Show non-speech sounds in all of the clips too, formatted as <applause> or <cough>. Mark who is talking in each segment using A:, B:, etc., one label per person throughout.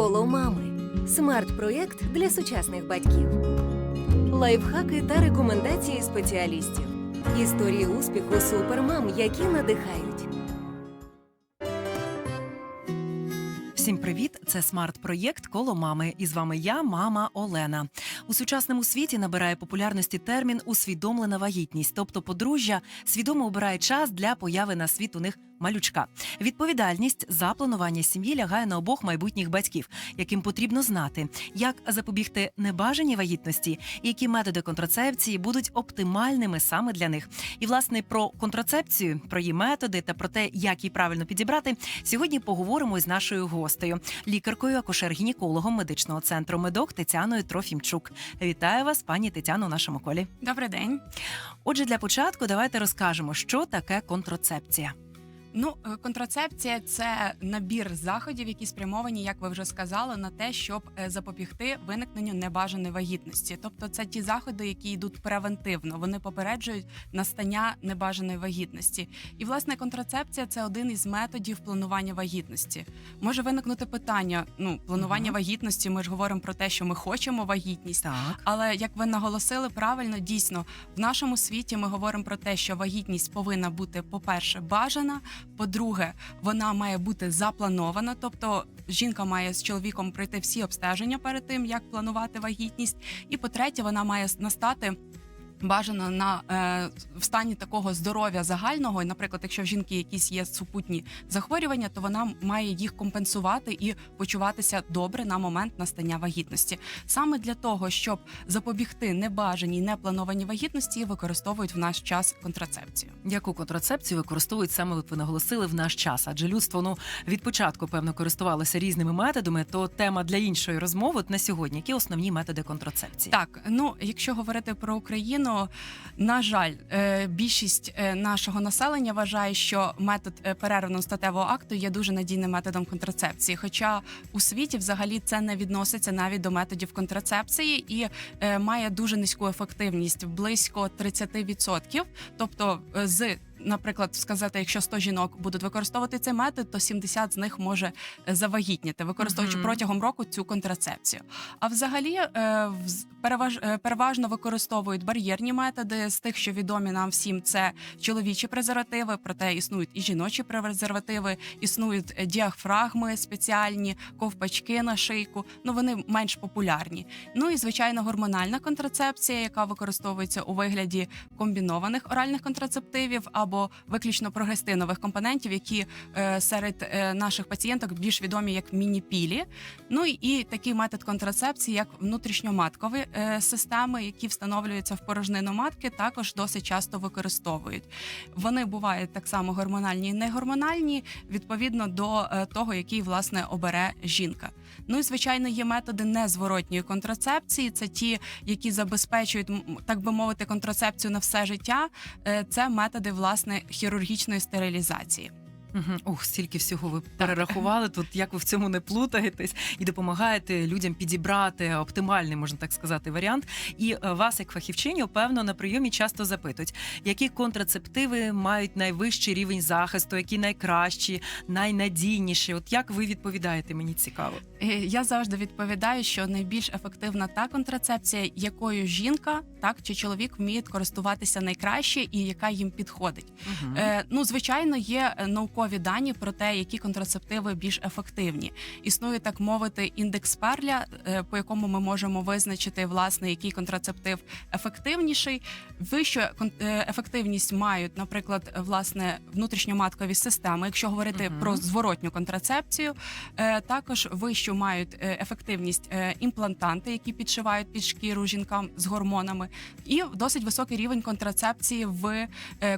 A: Коло мами. Смарт-проєкт для сучасних батьків. Лайфхаки та рекомендації спеціалістів. Історії успіху супермам, які надихають.
B: Всім привіт! Це смарт-проєкт коло мами. І з вами я, мама Олена. У сучасному світі набирає популярності термін усвідомлена вагітність, тобто подружжя свідомо обирає час для появи на світ у них малючка. Відповідальність за планування сім'ї лягає на обох майбутніх батьків, яким потрібно знати, як запобігти небажаній вагітності і які методи контрацепції будуть оптимальними саме для них. І власне про контрацепцію, про її методи та про те, як її правильно підібрати, сьогодні поговоримо з нашою гостею, лікаркою, акушер-гінекологом медичного центру медок Тетяною Трофімчук. Вітаю вас, пані Тетяно, у нашому колі.
C: Добрий день.
B: Отже, для початку давайте розкажемо, що таке контрацепція.
C: Ну, е, контрацепція це набір заходів, які спрямовані, як ви вже сказали, на те, щоб е, запобігти виникненню небажаної вагітності. Тобто, це ті заходи, які йдуть превентивно. Вони попереджують настання небажаної вагітності. І власне контрацепція це один із методів планування вагітності. Може виникнути питання: ну, планування
B: Мгм.
C: вагітності. Ми ж говоримо про те, що ми хочемо вагітність.
B: Так.
C: Але як ви наголосили правильно, дійсно в нашому світі ми говоримо про те, що вагітність повинна бути, по-перше, бажана. По-друге, вона має бути запланована, тобто жінка має з чоловіком пройти всі обстеження перед тим, як планувати вагітність. І по-третє, вона має настати. Бажано на е, в стані такого здоров'я загального, наприклад, якщо в жінки якісь є супутні захворювання, то вона має їх компенсувати і почуватися добре на момент настання вагітності. Саме для того, щоб запобігти небажаній непланованій вагітності, використовують в наш час контрацепцію.
B: Яку контрацепцію використовують саме от ви наголосили в наш час? Адже людство ну від початку певно користувалося різними методами. То тема для іншої розмови на сьогодні. Які основні методи контрацепції?
C: Так, ну якщо говорити про Україну, на жаль, е, більшість е, нашого населення вважає, що метод е, перервного статевого акту є дуже надійним методом контрацепції. Хоча у світі взагалі це не відноситься навіть до методів контрацепції і має дуже низьку ефективність близько 30%. Тобто з Наприклад, сказати, якщо 100 жінок будуть використовувати цей метод, то 70 з них може е, завагітніти, використовуючи
B: Мгм.
C: протягом року цю контрацепцію. А взагалі е, переваж, е, переважно використовують бар'єрні методи з тих, що відомі нам всім, це чоловічі презервативи, проте існують і жіночі презервативи, існують діафрагми спеціальні, ковпачки на шийку. Ну вони менш популярні. Ну і звичайно, гормональна контрацепція, яка використовується у вигляді комбінованих оральних контрацептивів або виключно прогестинових компонентів, які е, серед е, наших пацієнток більш відомі як міні-пілі. Ну і, такий метод контрацепції, як внутрішньоматкові е, системи, які встановлюються в порожнину матки, також досить часто використовують. Вони бувають так само гормональні і негормональні, відповідно до того, який власне обере жінка. Ну і звичайно, є методи незворотньої контрацепції. Це ті, які забезпечують, так би мовити, контрацепцію на все життя. Е, Це методи власне хірургічної стерилізації.
B: Угу. Ух, стільки всього ви перерахували тут. Як ви в цьому не плутаєтесь і допомагаєте людям підібрати оптимальний, можна так сказати, варіант. І е, вас, як фахівчиню, певно, на прийомі часто запитують, які контрацептиви мають найвищий рівень захисту, які найкращі, найнадійніші. От як ви відповідаєте? Мені цікаво.
C: Е, Я завжди відповідаю, що найбільш ефективна та контрацепція, якою жінка так чи чоловік вміють користуватися найкраще і яка їм підходить.
B: Угу.
C: Е, ну, звичайно, є е, наукові дані про те, які контрацептиви більш ефективні. Існує так мовити індекс Перля, е, по якому ми можемо визначити власне, який контрацептив ефективніший. Вищу е, ефективність мають, наприклад, власне внутрішньоматкові системи. Якщо говорити
B: Мгм.
C: про зворотню контрацепцію, Е, також вищу мають ефективність імплантанти, які підшивають під шкіру жінкам з гормонами, і досить високий рівень контрацепції в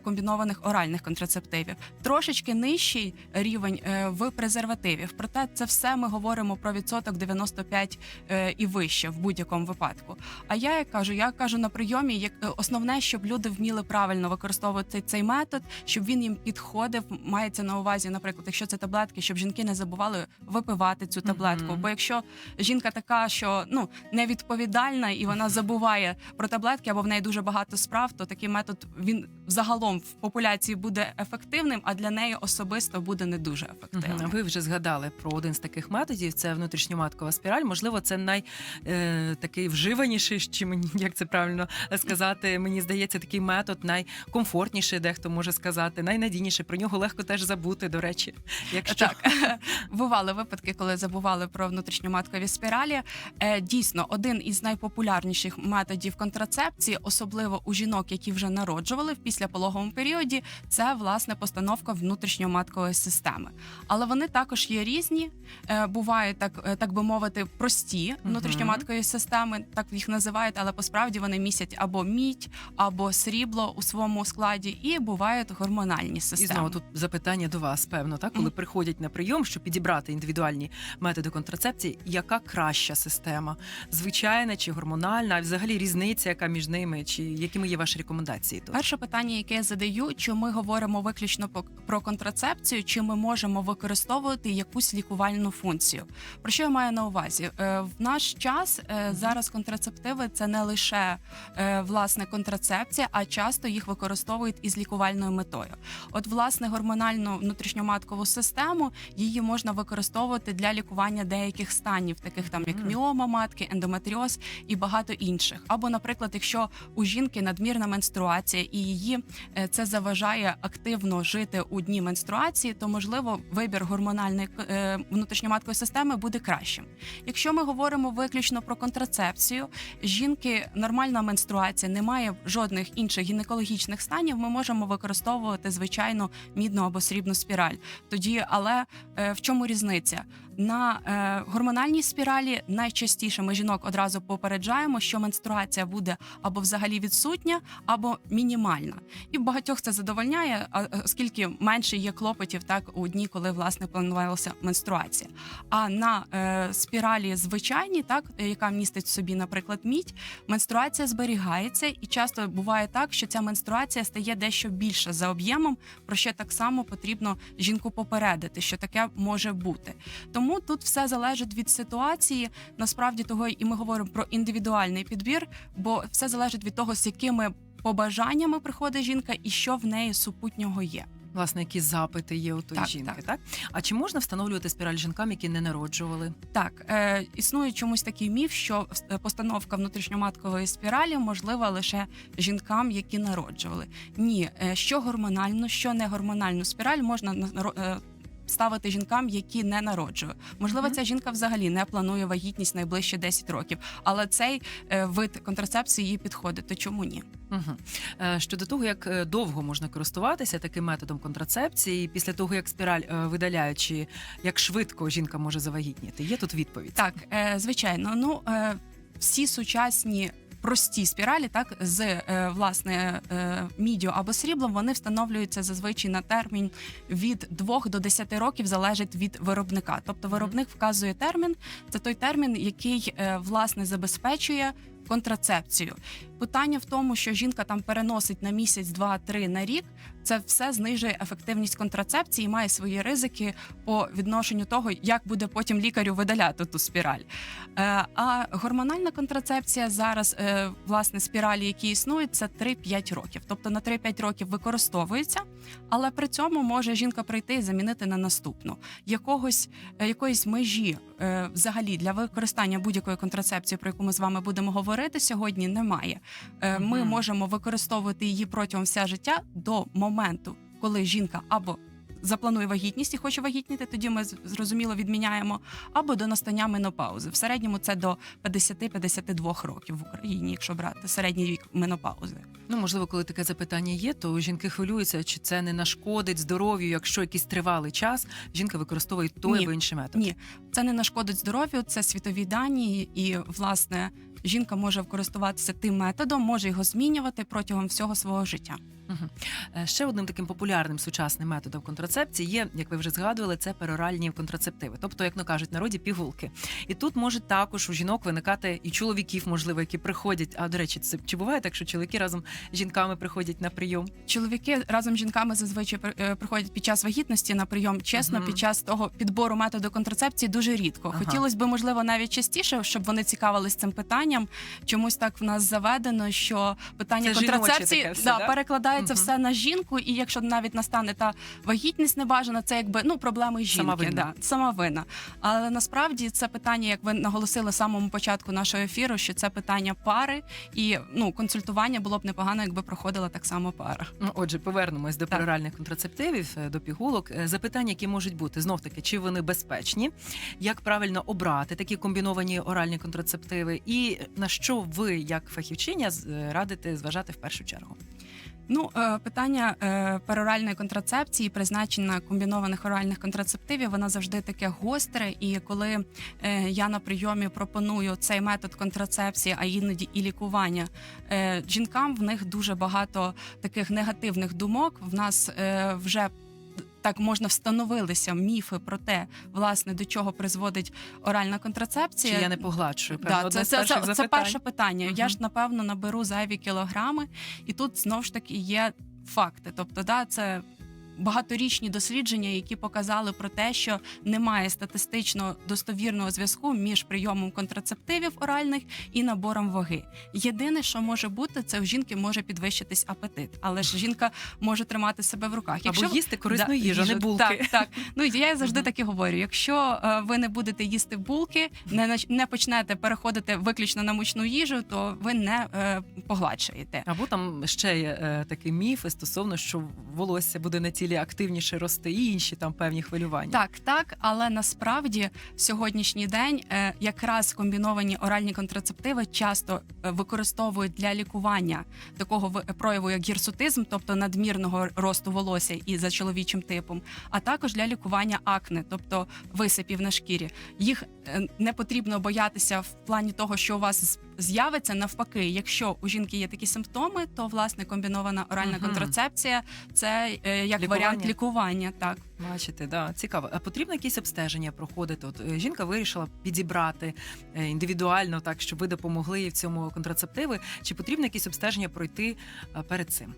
C: комбінованих оральних контрацептивів. Трошечки нижчий рівень е, в презервативів. Проте це все ми говоримо про відсоток 95 е, і вище в будь-якому випадку. А я як кажу, я кажу на прийомі, як е, основне, щоб люди вміли правильно використовувати цей метод, щоб він їм підходив. Мається на увазі, наприклад, якщо це таблетки, щоб жінки не забували випивати цю таблетку.
B: Мгм.
C: Бо якщо жінка така, що ну невідповідальна і вона забуває про таблетки, або в неї дуже багато справ, то такий метод він загалом в популяції буде ефективним, а для неї особливо. Особисто буде не дуже ефективним.
B: Ви вже згадали про один з таких методів. Це внутрішньоматкова спіраль. Можливо, це най е, такий вживаніший, чи мені <laughs> як це правильно сказати. Мені здається, такий метод найкомфортніший, дехто може сказати, найнадійніший. Про нього легко теж забути. До речі, <laughs> якщо
C: Так, <laughs> бували випадки, коли забували про внутрішньоматкові спіралі. Е, Дійсно, один із найпопулярніших методів контрацепції, особливо у жінок, які вже народжували в післяпологовому періоді, це власне постановка внутрішньоматкової системи. Але вони також є різні. Е, Бувають так, е, так би мовити, прості внутрішньоматкові системи, так їх називають, але посправді вони містять або мідь, або срібло у своєму складі, і бувають гормональні
B: І
C: системи.
B: знову тут запитання до вас, певно, так коли приходять на прийом, щоб підібрати індивідуальні методи контрацепції, яка краща система, звичайна чи гормональна, а взагалі різниця, яка між ними, чи якими є ваші рекомендації? Тут?
C: Перше питання, яке я задаю, чи ми говоримо виключно про контрацепцію, чи ми можемо використовувати якусь лікувальну функцію? Про що я маю на увазі? Е, В наш час е, зараз контрацептиви це не лише е, власне контрацепція, а часто їх використовують із лікувальною метою. От, власне, гормональну внутрішньоматкову систему її можна використовувати для лікування деяких станів, таких там як міома матки, ендометріоз і багато інших. Або, наприклад, якщо у жінки надмірна менструація і її це заважає активно жити у дні менструації, то можливо вибір гормональної е, внутрішньоматкової системи буде кращим. Якщо ми говоримо виключно про контрацепцію, жінки нормальна менструація, немає жодних інших гінекологічних станів, ми можемо використовувати звичайну мідну або срібну спіраль. Тоді, але е, в чому різниця? На е, гормональній спіралі найчастіше ми жінок одразу попереджаємо, що менструація буде або взагалі відсутня, або мінімальна. І в багатьох це задовольняє, оскільки менше є клопотів так у дні, коли власне планувалася менструація. А на е, спіралі звичайній, так е, яка містить в собі, наприклад, мідь, менструація зберігається, і часто буває так, що ця менструація стає дещо більша за об'ємом, про що так само потрібно жінку попередити, що таке може бути. Тому тут все залежить від ситуації. Насправді того і ми говоримо про індивідуальний підбір, бо все залежить від того, з якими побажаннями приходить жінка і що в неї супутнього є.
B: Власне, які запити є у тої
C: Так,
B: жінки,
C: так.
B: так. А чи можна встановлювати спіраль жінкам, які не народжували?
C: Так, е, існує чомусь такий міф, що е, постановка внутрішньоматкової спіралі можлива лише жінкам, які народжували. Ні, е, що гормональну, що не гормональну спіраль можна е, ставити жінкам, які не народжують. Можливо, ця жінка взагалі не планує вагітність найближчі 10 років, але цей е, вид контрацепції їй підходить. То чому ні?
B: Угу. Щодо того, як е, довго можна користуватися таким методом контрацепції, після того як спіраль е, видаляють, чи як швидко жінка може завагітніти? Є тут відповідь?
C: Так, звичайно, ну всі сучасні. Прості спіралі, так з е, власне е, міддю або сріблом, вони встановлюються зазвичай на термін від 2 до 10 років, залежить від виробника. Тобто, виробник вказує термін, це той термін, який е, власне забезпечує контрацепцію. Питання в тому, що жінка там переносить на місяць, два-три на рік. Це все знижує ефективність контрацепції, і має свої ризики по відношенню того, як буде потім лікарю видаляти ту спіраль. Е, А гормональна контрацепція зараз, е, власне, спіралі, які існують, це 3-5 років. Тобто на 3-5 років використовується, але при цьому може жінка прийти і замінити на наступну. Якогось е, якоїсь межі взагалі для використання будь-якої контрацепції, про яку ми з вами будемо говорити сьогодні, немає. Е, Ми
B: Мгм.
C: можемо використовувати її протягом вся життя до моменту, коли жінка або запланує вагітність і хоче вагітніти, тоді ми зрозуміло відміняємо, або до настання менопаузи. В середньому це до 50-52 років в Україні, якщо брати середній вік менопаузи.
B: Ну можливо, коли таке запитання є, то жінки хвилюються, чи це не нашкодить здоров'ю, якщо якийсь тривалий час жінка використовує той
C: Ні.
B: або інший метод.
C: Ні, це не нашкодить здоров'ю, це світові дані, і власне жінка може користуватися тим методом, може його змінювати протягом всього свого життя.
B: Е, Ще одним таким популярним сучасним методом контрацепції є, як ви вже згадували, це пероральні контрацептиви, тобто, як на кажуть народі, пігулки. І тут може також у жінок виникати і чоловіків, можливо, які приходять. А до речі, це чи буває так, що чоловіки разом з жінками приходять на прийом?
C: Чоловіки разом з жінками зазвичай е, приходять під час вагітності на прийом. Чесно,
B: Мгм.
C: під час того підбору методу контрацепції дуже рідко.
B: Ага.
C: Хотілося б, можливо, навіть частіше, щоб вони цікавились цим питанням. Чомусь так в нас заведено, що питання
B: Це
C: контрацепції
B: таке все,
C: да,
B: да?
C: перекладається
B: Мгм.
C: все на жінку, і якщо навіть настане та вагітність небажана, це якби ну проблеми жінки.
B: Сама винна.
C: Да, сама вина. Але насправді це питання, як ви наголосили в самому початку нашого ефіру, що це питання пари, і ну консультування було б непогано, якби проходила так само пара.
B: Ну, Отже, повернемось до пероральних контрацептивів, е, до пігулок. Е, Запитання, які можуть бути знов таки, чи вони безпечні, як правильно обрати такі комбіновані оральні контрацептиви, і на що ви, як фахівчиня, е, радите зважати в першу чергу?
C: Ну, е, питання е, пероральної контрацепції, призначення комбінованих оральних контрацептивів, вона завжди таке гостре. І коли я на прийомі пропоную цей метод контрацепції, а іноді і лікування жінкам, в них дуже багато таких негативних думок. В нас вже так можна встановилися міфи про те, власне, до чого призводить оральна
B: Чи
C: контрацепція.
B: я не погладшую? Певно,
C: Да, це, це, це, це перше питання. Я ж напевно наберу зайві кілограми, і тут знов ж таки є факти. Тобто, да, це багаторічні дослідження, які показали про те, що немає статистично достовірного зв'язку між прийомом контрацептивів оральних і набором ваги. Єдине, що може бути, це у жінки може підвищитись апетит, але ж жінка може тримати себе в руках.
B: Або їсти корисну
C: Да,
B: їжу, не булки.
C: Так, так. Ну я завжди так і говорю: якщо е, ви не будете їсти булки, не не почнете переходити виключно на мучну їжу, то ви не е, погладшаєте.
B: Або там ще є е, такий міф стосовно, що волосся буде на тілі активніше рости, і інші там певні хвилювання.
C: Так, так, але насправді сьогоднішній день е, якраз комбіновані оральні контрацептиви часто е, використовують для лікування такого прояву, як гірсутизм, тобто надмірного росту волосся і за чоловічим типом, а також для лікування акне, тобто висипів на шкірі. Їх е, не потрібно боятися в плані того, що у вас з'явиться навпаки. Якщо у жінки є такі симптоми, то власне комбінована оральна
B: Мгм.
C: контрацепція це е, як
B: Лікування.
C: варіант лікування. Так.
B: Бачите, да, цікаво. А потрібно якісь обстеження проходити? От е, жінка вирішила підібрати е, індивідуально, так щоб ви допомогли їй в цьому контрацептиви. Чи потрібно якісь обстеження пройти е, перед цим?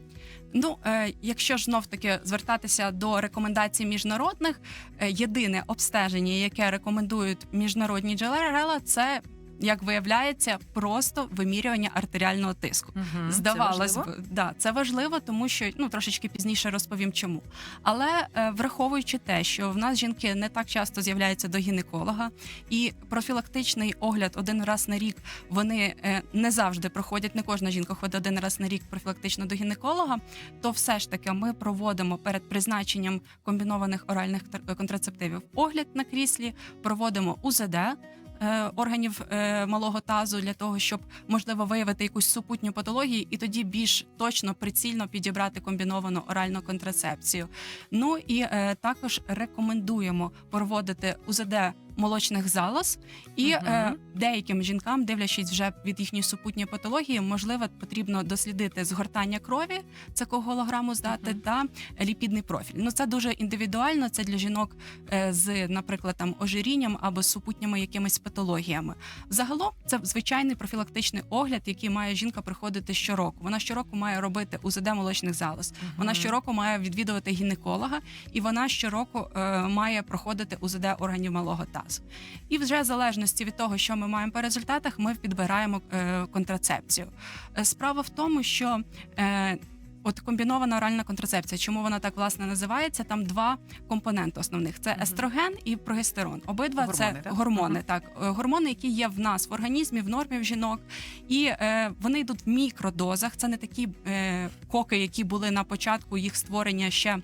C: Ну, е, якщо ж знов таки звертатися до рекомендацій міжнародних, е, єдине обстеження, яке рекомендують міжнародні джерела, це як виявляється, просто вимірювання артеріального тиску.
B: Угу.
C: Здавалось б, да, це важливо, тому що ну трошечки пізніше розповім чому. Але е, враховуючи те, що в нас жінки не так часто з'являються до гінеколога, і профілактичний огляд один раз на рік вони е, не завжди проходять. Не кожна жінка ходить один раз на рік профілактично до гінеколога. То все ж таки ми проводимо перед призначенням комбінованих оральних контрацептивів огляд на кріслі, проводимо УЗД. Е, Органів е, малого тазу для того, щоб можливо виявити якусь супутню патологію, і тоді більш точно прицільно підібрати комбіновану оральну контрацепцію. Ну і е, також рекомендуємо проводити УЗД молочних залоз, і
B: Мгм.
C: е, деяким жінкам, дивлячись вже від їхньої супутньої патології, можливо, потрібно дослідити згортання крові, це голограму здати,
B: Мгм.
C: та ліпідний профіль. Ну це дуже індивідуально. Це для жінок е, з, наприклад, там ожирінням або з супутніми якимись патологіями. Загалом це звичайний профілактичний огляд, який має жінка приходити щороку. Вона щороку має робити УЗД молочних залоз. Вона щороку має відвідувати гінеколога, і вона щороку е, має проходити УЗД органів малого тазу. І вже в залежності від того, що ми маємо по результатах, ми підбираємо е, контрацепцію. Е, Справа в тому, що е, От комбінована оральна контрацепція, чому вона так власне називається? Там два компоненти основних: це естроген і прогестерон. Обидва
B: Гормони,
C: це
B: так?
C: гормони, так е, гормони, які є в нас в організмі, в нормі в жінок, і е, вони йдуть в мікродозах. Це не такі е, коки, які були на початку їх створення ще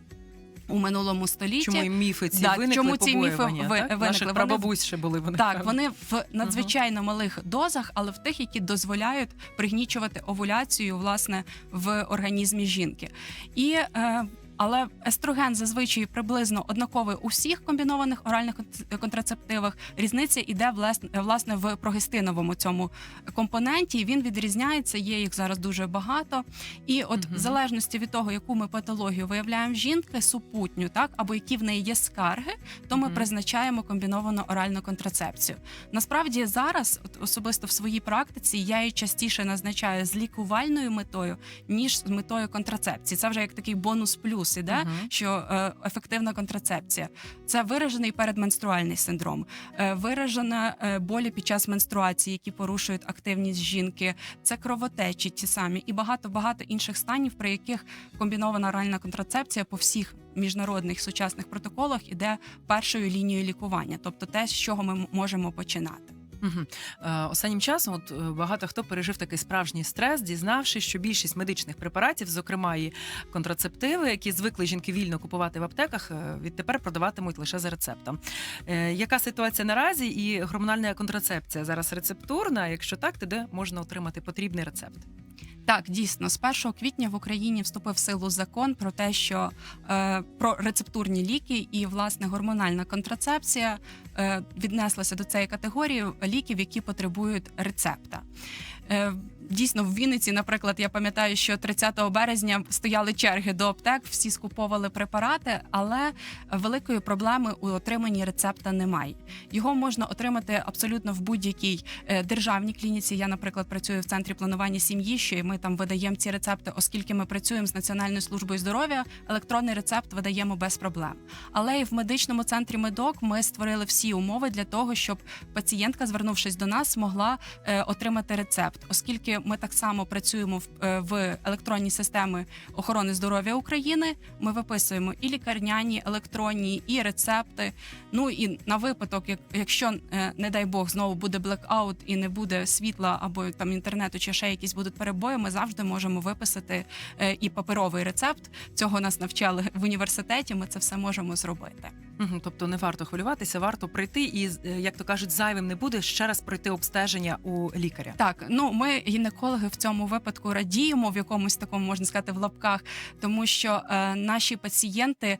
C: у минулому столітті.
B: Чому і міфи ці
C: Да,
B: виникли
C: чому ці міфи ви- виникли?
B: Наших прабабусь ще були вони.
C: Так, вони в надзвичайно малих дозах, але в тих, які дозволяють пригнічувати овуляцію власне в організмі жінки. І е, але естроген зазвичай приблизно однаковий у всіх комбінованих оральних контрацептивах. Різниця йде власне, в прогестиновому цьому компоненті. Він відрізняється, є їх зараз дуже багато. І от
B: Мгм.
C: в залежності від того, яку ми патологію виявляємо в жінки, супутню, так або які в неї є скарги, то ми
B: Мгм.
C: призначаємо комбіновану оральну контрацепцію. Насправді зараз, от особисто в своїй практиці, я її частіше назначаю з лікувальною метою, ніж з метою контрацепції. Це вже як такий бонус плюс міфос іде,
B: Мгм.
C: що е, ефективна контрацепція це виражений передменструальний синдром, е, виражена е, болі під час менструації, які порушують активність жінки, це кровотечі ті самі, і багато багато інших станів, при яких комбінована оральна контрацепція по всіх міжнародних сучасних протоколах іде першою лінією лікування, тобто те, з чого ми можемо починати.
B: Е, Останнім часом от, е, багато хто пережив такий справжній стрес, дізнавшись, що більшість медичних препаратів, зокрема і контрацептиви, які звикли жінки вільно купувати в аптеках, е, відтепер продаватимуть лише за рецептом. Е, Яка ситуація наразі? І гормональна контрацепція зараз рецептурна? Якщо так, то де можна отримати потрібний рецепт?
C: Так, дійсно, з 1 квітня в Україні вступив в силу закон про те, що е, про рецептурні ліки і власне гормональна контрацепція е, віднеслася до цієї категорії ліків, які потребують рецепта. Е, Дійсно, в Вінниці, наприклад, я пам'ятаю, що 30 березня стояли черги до аптек, всі скуповували препарати, але великої проблеми у отриманні рецепта немає. Його можна отримати абсолютно в будь-якій е, державній клініці. Я, наприклад, працюю в центрі планування сім'ї, що і ми там видаємо ці рецепти, оскільки ми працюємо з Національною службою здоров'я. Електронний рецепт видаємо без проблем. Але і в медичному центрі медок ми створили всі умови для того, щоб пацієнтка, звернувшись до нас, могла е, отримати рецепт, оскільки ми так само працюємо в, е, в електронній системі охорони здоров'я України. Ми виписуємо і лікарняні, електронні, і рецепти. Ну і на випадок, як, якщо е, не дай Бог знову буде блекаут і не буде світла або там інтернету, чи ще якісь будуть перебої, ми завжди можемо виписати е, і паперовий рецепт. Цього нас навчали в університеті. Ми це все можемо зробити.
B: Мгм, Тобто не варто хвилюватися, варто прийти і, як то кажуть, зайвим не буде ще раз пройти обстеження у лікаря.
C: Так, ну ми гінекологи в цьому випадку радіємо в якомусь такому можна сказати в лапках, тому що е, наші пацієнти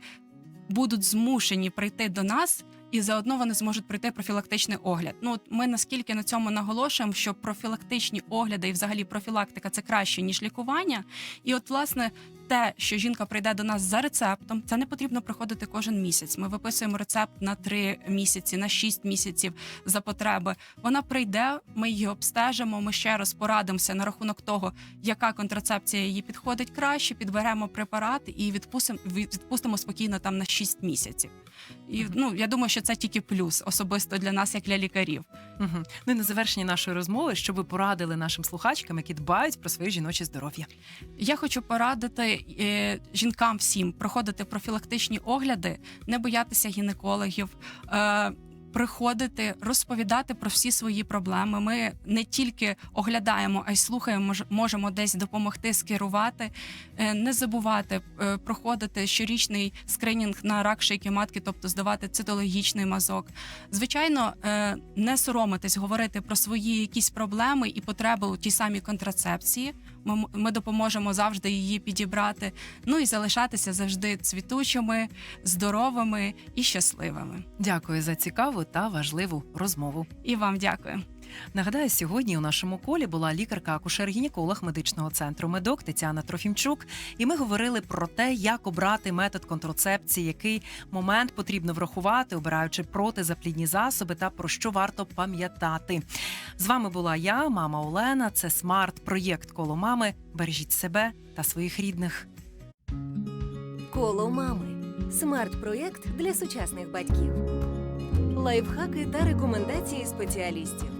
C: будуть змушені прийти до нас. І заодно вони зможуть пройти профілактичний огляд. Ну от ми наскільки на цьому наголошуємо, що профілактичні огляди і взагалі профілактика це краще ніж лікування. І от власне те, що жінка прийде до нас за рецептом, це не потрібно проходити кожен місяць. Ми виписуємо рецепт на три місяці, на шість місяців за потреби. Вона прийде, ми її обстежимо. Ми ще раз порадимося на рахунок того, яка контрацепція їй підходить краще, підберемо препарат і відпустимо відпустимо спокійно там на 6 місяців. І ну я думаю, що це тільки плюс особисто для нас, як для лікарів.
B: Угу. Ну і на завершенні нашої розмови, що ви порадили нашим слухачкам, які дбають про своє жіноче здоров'я.
C: Я хочу порадити е, жінкам всім проходити профілактичні огляди, не боятися гінекологів. Е, Приходити, розповідати про всі свої проблеми. Ми не тільки оглядаємо, а й слухаємо, мож- можемо десь допомогти скерувати. Е, Не забувати е, проходити щорічний скринінг на рак шийки матки, тобто здавати цитологічний мазок. Звичайно, е, не соромитись говорити про свої якісь проблеми і потреби у тій самій контрацепції. Ми, ми допоможемо завжди її підібрати. Ну і залишатися завжди цвітучими, здоровими і щасливими.
B: Дякую за цікаву та важливу розмову.
C: І вам дякую.
B: Нагадаю, сьогодні у нашому колі була лікарка-акушер-гінеколог медичного центру медок Тетяна Трофімчук, і ми говорили про те, як обрати метод контрацепції, який момент потрібно врахувати, обираючи протизаплідні засоби, та про що варто пам'ятати. З вами була я, мама Олена. Це смарт-проєкт коло мами. Бережіть себе та своїх рідних.
A: Коло мами. Смарт-проєкт для сучасних батьків. Лайфхаки та рекомендації спеціалістів.